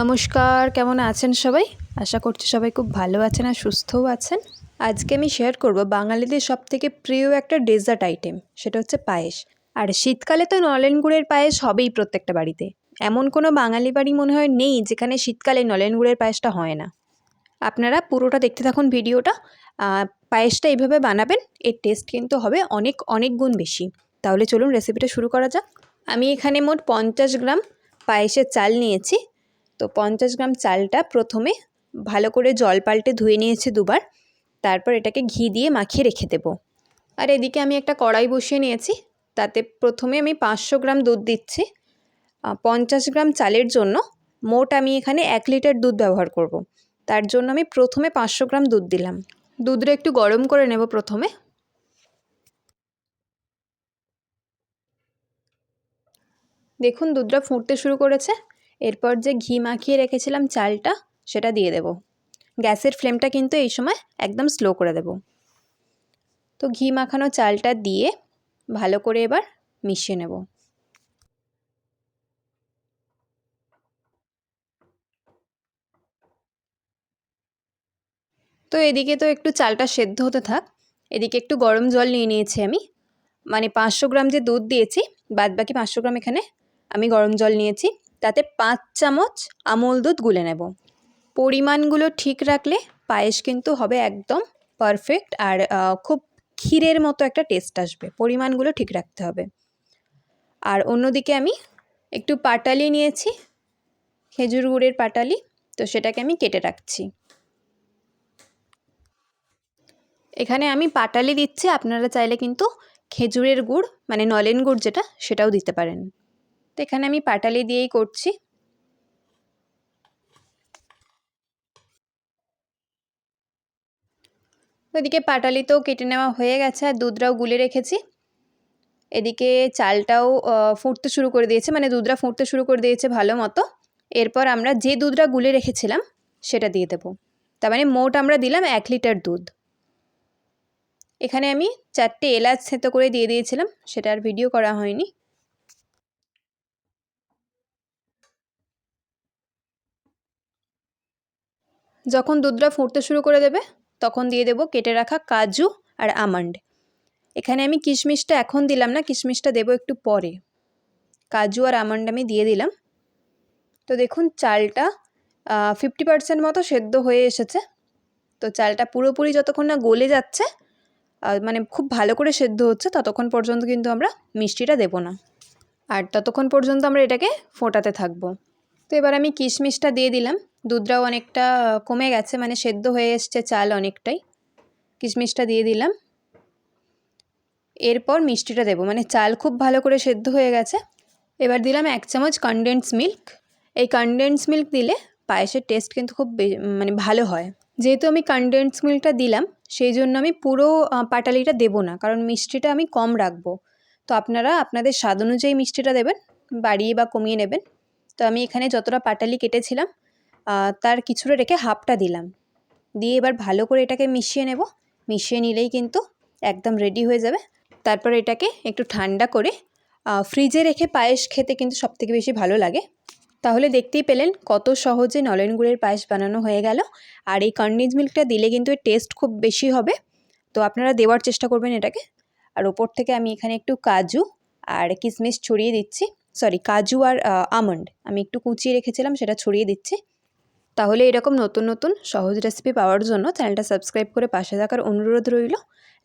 নমস্কার, কেমন আছেন সবাই? আশা করছি সবাই খুব ভালো আছেন আর সুস্থও আছেন। আজকে আমি শেয়ার করব বাঙালিদের সব থেকে প্রিয় একটা ডেজার্ট আইটেম সেটা হচ্ছে পায়েস। আর শীতকালে তো নলেন গুড়ের পায়েস হবেই প্রত্যেকটা বাড়িতে। এমন কোনো বাঙালি বাড়ি মনে হয় নেই যেখানে শীতকালে নলেন গুড়ের পায়েসটা হয় না। আপনারা পুরোটা দেখতে থাকুন ভিডিওটা। পায়েসটা এইভাবে বানাবেন, এর টেস্ট কিন্তু হবে অনেক অনেক গুণ বেশি। তাহলে চলুন রেসিপিটা শুরু করা যাক। আমি এখানে মোট পঞ্চাশ গ্রাম পায়েসের চাল নিয়েছি। তো পঞ্চাশ গ্রাম চালটা প্রথমে ভালো করে জল পাল্টে ধুয়ে নিয়েছে দুবার। তারপর এটাকে ঘি দিয়ে মাখিয়ে রেখে দেবো। আর এদিকে আমি একটা কড়াই বসিয়ে নিয়েছি। তাতে প্রথমে আমি পাঁচশো গ্রাম দুধ দিচ্ছি। পঞ্চাশ গ্রাম চালের জন্য মোট আমি এখানে এক লিটার দুধ ব্যবহার করব। তার জন্য আমি প্রথমে পাঁচশো গ্রাম দুধ দিলাম। দুধটা একটু গরম করে নেব প্রথমে। দেখুন দুধটা ফুটতে শুরু করেছে। এরপর যে ঘি মাখিয়ে রেখেছিলাম চালটা, সেটা দিয়ে দেব। গ্যাসের ফ্লেমটা কিন্তু এই সময় একদম স্লো করে দেব। তো ঘি মাখানো চালটা দিয়ে ভালো করে এবার মিশিয়ে নেব। তো এদিকে তো একটু চালটা সেদ্ধ হতে থাক, এদিকে একটু গরম জল নিয়ে নিয়েছি আমি। মানে পাঁচশো গ্রাম যে দুধ দিয়েছি বাদ বাকি পাঁচশো গ্রাম এখানে আমি গরম জল নিয়েছি। তাতে পাঁচ চামচ আমুল দুধ গুলে নেব। পরিমাণগুলো ঠিক রাখলে পায়েস কিন্তু হবে একদম পারফেক্ট আর খুব ক্ষীরের মতো একটা টেস্ট আসবে। পরিমাণগুলো ঠিক রাখতে হবে। আর অন্যদিকে আমি একটু পাটালি নিয়েছি, খেজুর গুড়ের পাটালি, তো সেটাকে আমি কেটে রাখছি। এখানে আমি পাটালি দিচ্ছি, আপনারা চাইলে কিন্তু খেজুরের গুড় মানে নলেন গুড় যেটা, সেটাও দিতে পারেন। তো এখানে আমি পাটালি দিয়েই করছি। ওদিকে পাটালি তো কেটে নেওয়া হয়ে গেছে আর দুধটাও গুলে রেখেছি। এদিকে চালটাও ফুটতে শুরু করে দিয়েছে মানে দুধটা ফুটতে শুরু করে দিয়েছে ভালো মতো। এরপর আমরা যে দুধটা গুলে রেখেছিলাম সেটা দিয়ে দেবো। তার মানে মোট আমরা দিলাম এক লিটার দুধ। এখানে আমি চারটে এলাচ থেতো করে দিয়ে দিয়েছিলাম, সেটা আর ভিডিও করা হয়নি। যখন দুধটা ফুটতে শুরু করে দেবে, তখন দিয়ে দেবো কেটে রাখা কাজু আর আমন্ড। এখানে আমি কিশমিশটা এখন দিলাম না, কিশমিশটা দেবো একটু পরে। কাজু আর আমন্ড আমি দিয়ে দিলাম। তো দেখুন, চালটা ফিফটি পার্সেন্ট মতো সেদ্ধ হয়ে এসেছে। তো চালটা পুরোপুরি যতক্ষণ না গলে যাচ্ছে মানে খুব ভালো করে সেদ্ধ হচ্ছে, ততক্ষণ পর্যন্ত কিন্তু আমরা মিষ্টিটা দেবো না। আর ততক্ষণ পর্যন্ত আমরা এটাকে ফোটাতে থাকব। তো এবার আমি কিশমিশটা দিয়ে দিলাম। দুধটাও অনেকটা কমে গেছে মানে সেদ্ধ হয়ে এসছে চাল অনেকটাই। কিশমিশটা দিয়ে দিলাম। এরপর মিষ্টিটা দেবো। মানে চাল খুব ভালো করে সেদ্ধ হয়ে গেছে। এবার দিলাম এক চামচ কনডেন্স মিল্ক এই কনডেন্স মিল্ক দিলে পায়েসের টেস্ট কিন্তু খুব মানে ভালো হয়। যেহেতু আমি কনডেন্স মিল্কটা দিলাম, সেই জন্য আমি পুরো পাটালিটা দেবো না, কারণ মিষ্টিটা আমি কম রাখব। তো আপনারা, আপনাদের স্বাদ অনুযায়ী মিষ্টিটা দেবেন, বাড়িয়ে বা কমিয়ে নেবেন। তো আমি এখানে যতটা পাটালি কেটেছিলাম তার কিছুটা রেখে হাফটা দিলাম। দিয়ে এবার ভালো করে এটাকে মিশিয়ে নেব। মিশিয়ে নিলেই কিন্তু একদম রেডি হয়ে যাবে। তারপর এটাকে একটু ঠান্ডা করে ফ্রিজে রেখে পায়েস খেতে কিন্তু সবথেকে বেশি ভালো লাগে। তাহলে দেখতেই পেলেন কত সহজে নলেন গুড়ের পায়েস বানানো হয়ে গেল। আর এই কন্ডেন্স মিল্কটা দিলে কিন্তু এর টেস্ট খুব বেশি হবে। তো আপনারা দেওয়ার চেষ্টা করবেন এটাকে। আর ওপর থেকে আমি এখানে একটু কাজু আর কিশমিশ ছড়িয়ে দিচ্ছি। সরি কাজু আর আমন্ড। আমি একটু কুচিয়ে রেখেছিলাম, সেটা ছড়িয়ে দিচ্ছি। তাহলে এরকম নতুন নতুন সহজ রেসিপি পাওয়ার জন্য চ্যানেলটা সাবস্ক্রাইব করে পাশে থাকার অনুরোধ রইল।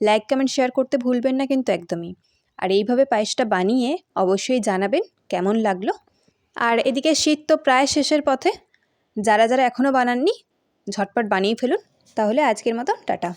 লাইক কমেন্ট শেয়ার করতে ভুলবেন না কিন্তু একদমই। আর এইভাবে পায়েসটা বানিয়ে অবশ্যই জানাবেন কেমন লাগল। আর এদিকে শীত তো প্রায় শেষের পথে। যারা যারা এখনও বানাননি, ঝটপট বানিয়ে ফেলুন। তাহলে আজকের মতো টাটা।